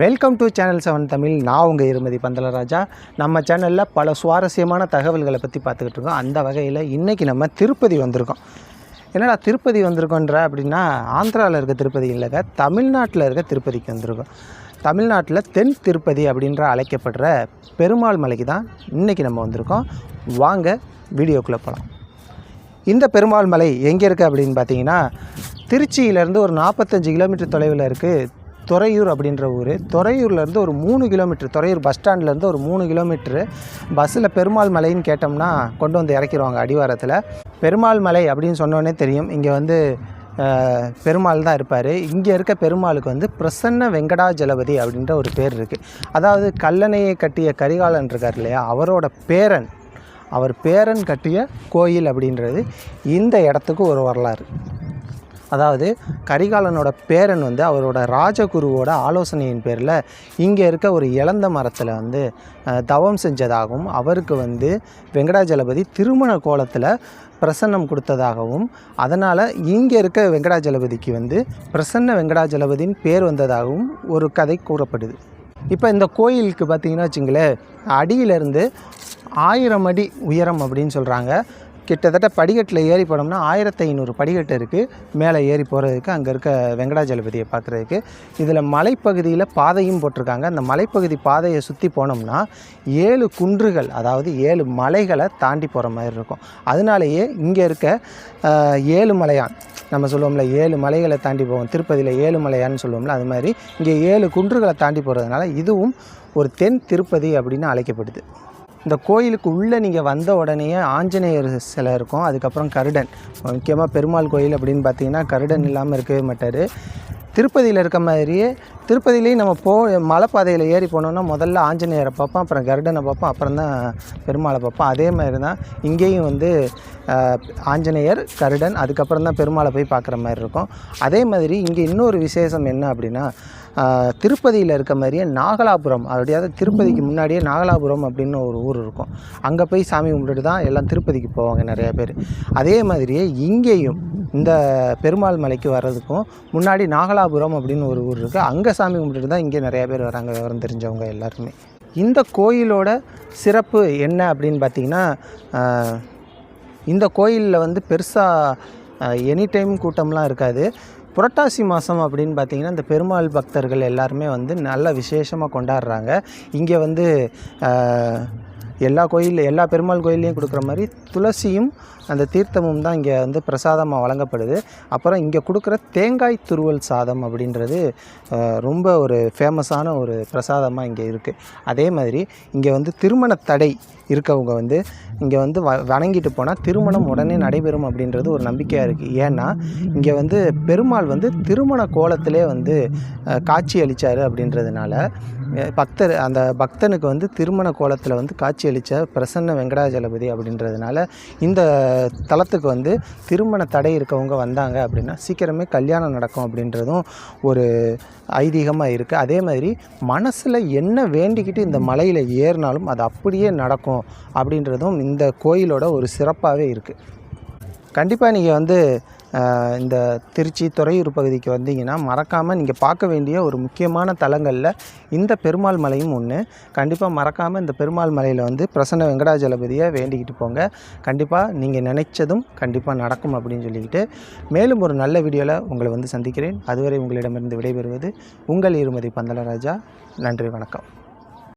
Welcome to channel seven Tamil. நான் உங்கள் இருமதி பந்தலராஜா. நம்ம சேனலில் பல சுவாரஸ்யமான தகவல்களை பற்றி பார்த்துக்கிட்டு இருக்கோம். அந்த வகையில் இன்றைக்கி நம்ம திருப்பதி வந்திருக்கோம். என்னடா திருப்பதி வந்திருக்கோன்ற அப்படின்னா ஆந்திராவில் இருக்க திருப்பதி இல்லைங்க தமிழ்நாட்டில் இருக்க திருப்பதிக்கு வந்திருக்கோம். தமிழ்நாட்டில் தென் திருப்பதி அப்படின்ற அழைக்கப்படுற பெருமாள் மலைக்கு தான் இன்றைக்கி நம்ம வந்திருக்கோம். வாங்க வீடியோக்குள்ளே போகலாம் இந்த பெருமாள் மலை எங்கே இருக்குது அப்படின்னு பார்த்தீங்கன்னா திருச்சியிலேருந்து ஒரு நாற்பத்தஞ்சு கிலோமீட்டர் தொலைவில் இருக்குது துறையூர் அப்படின்ற ஊர். துறையூர்லேருந்து ஒரு மூணு கிலோமீட்டர் துறையூர் பஸ் ஸ்டாண்ட்லேருந்து ஒரு மூணு கிலோமீட்ரு பஸ்ஸில் பெருமாள் மலைன்னு கேட்டோம்னா கொண்டு வந்து இறக்கிடுவாங்க அடிவாரத்தில். பெருமாள் மலை அப்படின்னு சொன்னோன்னே தெரியும். இங்கே வந்து பெருமாள் தான் இருப்பார். இங்கே இருக்க பெருமாளுக்கு வந்து பிரசன்ன வெங்கடாஜலபதி அப்படின்ற ஒரு பேர் இருக்குது அதாவது கல்லணையை கட்டிய கரிகாலன் இருக்கார் இல்லையா? அவரோட பேரன். அவர் பேரன் கட்டிய கோயில் அப்படின்றது இந்த இடத்துக்கு ஒரு வரலாறு. அதாவது கரிகாலனோட பேரன் வந்து அவரோட ராஜகுருவோட ஆலோசனையின் பேரில் இங்கே இருக்க ஒரு இழந்த மரத்தில் வந்து தவம் செஞ்சதாகவும் அவருக்கு வந்து வெங்கடாஜலபதி திருமண கோலத்தில் பிரசன்னம் கொடுத்ததாகவும் அதனால் இங்கே இருக்க வெங்கடாஜலபதிக்கு வந்து பிரசன்ன வெங்கடாஜலபதியின் பேர் வந்ததாகவும் ஒரு கதை கூறப்படுது. இப்போ இந்த கோயிலுக்கு பார்த்தீங்கன்னா வச்சுங்களேன் அடியிலேருந்து ஆயிரம் அடி உயரம் அப்படின்னு சொல்கிறாங்க கிட்டத்தட்ட படிக்கட்டில் ஏறி போனோம்னா ஆயிரத்தி ஐநூறு படிக்கட்டு இருக்குது மேலே ஏறி போகிறதுக்கு அங்கே இருக்க வெங்கடாஜலபதியை பார்க்குறதுக்கு இதில் மலைப்பகுதியில் பாதையும் போட்டிருக்காங்க. அந்த மலைப்பகுதி பாதையை சுற்றி போனோம்னா ஏழு குன்றுகள் அதாவது ஏழு மலைகளை தாண்டி போகிற மாதிரி இருக்கும். அதனாலேயே இங்கே இருக்க ஏழு மலையான் நம்ம சொல்லுவோம்ல ஏழு மலைகளை தாண்டி போவோம். திருப்பதியில் ஏழு மலையான்னு சொல்லுவோம்ல அது மாதிரி இங்கே ஏழு குன்றுகளை தாண்டி போகிறதுனால இதுவும் ஒரு தென் திருப்பதி அப்படின்னு அழைக்கப்படுது. இந்த கோயிலுக்கு உள்ளே நீங்கள் வந்த உடனே ஆஞ்சநேயர் சிலை இருக்கும். அதுக்கப்புறம் கருடன். முக்கியமாக பெருமாள் கோயில் அப்படின்னு பார்த்தீங்கன்னா கருடன் இல்லாமல் இருக்கவே மாட்டார். திருப்பதியில் இருக்க மாதிரியே திருப்பதியிலையும் நம்ம போ மலைப்பாதையில் ஏறி போனோம்னா முதல்ல ஆஞ்சநேயரை பார்ப்போம் அப்புறம் கருடனை பார்ப்போம் அப்புறம் தான் பெருமாளை பார்ப்போம். அதே மாதிரி தான் இங்கேயும் வந்து ஆஞ்சநேயர் கருடன் அதுக்கப்புறம் தான் பெருமாளை போய் பார்க்குற மாதிரி இருக்கும். அதே மாதிரி இங்கே இன்னொரு விசேஷம் என்ன அப்படின்னா திருப்பதியில் இருக்க மாதிரியே நாகலாபுரம் அப்படியாவது திருப்பதிக்கு முன்னாடியே நாகலாபுரம் அப்படின்னு ஒரு ஊர் இருக்கும். அங்கே போய் சாமி கும்பிட்டுட்டு தான் எல்லாம் திருப்பதிக்கு போவாங்க நிறைய பேர். அதே மாதிரியே இங்கேயும் இந்த பெருமாள் மலைக்கு வர்றதுக்கும் முன்னாடி நாகலாபுரம் அப்படின்னு ஒரு ஊர் இருக்குது அங்கே சாமி கும்பிட்டுட்டு தான் இங்கே நிறைய பேர் வராங்க விவரம் தெரிஞ்சவங்க எல்லாருமே. இந்த கோயிலோட சிறப்பு என்ன அப்படின்னு பார்த்தீங்கன்னா இந்த கோயிலில் வந்து பெருசாக எனி டைம் கூட்டம்லாம் இருக்காது. புரட்டாசி மாதம் அப்படின்னு பார்த்தீங்கன்னா இந்த பெருமாள் பக்தர்கள் எல்லாருமே வந்து நல்ல விசேஷமாக கொண்டாடுறாங்க. இங்கே வந்து எல்லா கோயில் எல்லா பெருமாள் கோயில்லையும் கொடுக்குற மாதிரி துளசியும் அந்த தீர்த்தமும் தான் இங்கே வந்து பிரசாதமாக வழங்கப்படுது. அப்புறம் இங்கே கொடுக்குற தேங்காய் துருவல் சாதம் அப்படின்றது ரொம்ப ஒரு ஃபேமஸான ஒரு பிரசாதமாக இங்கே இருக்குது அதே மாதிரி இங்கே வந்து திருமண தடை இருக்கவங்க வந்து இங்கே வந்து வ வணங்கிட்டு போனால் திருமணம் உடனே நடைபெறும் அப்படின்றது ஒரு நம்பிக்கையாக இருக்குது ஏன்னா இங்கே வந்து பெருமாள் வந்து திருமண கோலத்திலே வந்து காட்சி அளித்தார் அப்படின்றதுனால பக்தர் அந்த பக்தனுக்கு வந்து திருமண கோலத்தில் வந்து காட்சி அளித்த பிரசன்ன வெங்கடாஜலபதி அப்படின்றதுனால இந்த தலத்துக்கு வந்து திருமண தடை இருக்கவங்க வந்தாங்க அப்படின்னா சீக்கிரமே கல்யாணம் நடக்கும் அப்படின்றதும் ஒரு ஐதீகமாக இருக்குது அதே மாதிரி மனசில் என்ன வேண்டிக்கிட்டு இந்த மலையில் ஏறினாலும் அது அப்படியே நடக்கும் அப்படின்றதும் இந்த கோயிலோட ஒரு சிறப்பாகவே இருக்குது கண்டிப்பாக நீங்கள் வந்து இந்த திருச்சி துறையூர் பகுதிக்கு வந்தீங்கன்னா மறக்காமல் நீங்கள் பார்க்க வேண்டிய ஒரு முக்கியமான தலங்களில் இந்த பெருமாள் மலையும் ஒன்று கண்டிப்பாக மறக்காமல் இந்த பெருமாள் மலையில் வந்து பிரசன்ன வெங்கடாஜலபதியை வேண்டிக்கிட்டு போங்க. கண்டிப்பாக நீங்கள் நினைச்சதும் கண்டிப்பாக நடக்கும் அப்படின்னு சொல்லிக்கிட்டு மேலும் ஒரு நல்ல வீடியோவில் உங்களை வந்து சந்திக்கிறேன். அதுவரை உங்களிடமிருந்து விடைபெறுவது உங்கள் இருமதி பந்தலராஜா நன்றி வணக்கம்.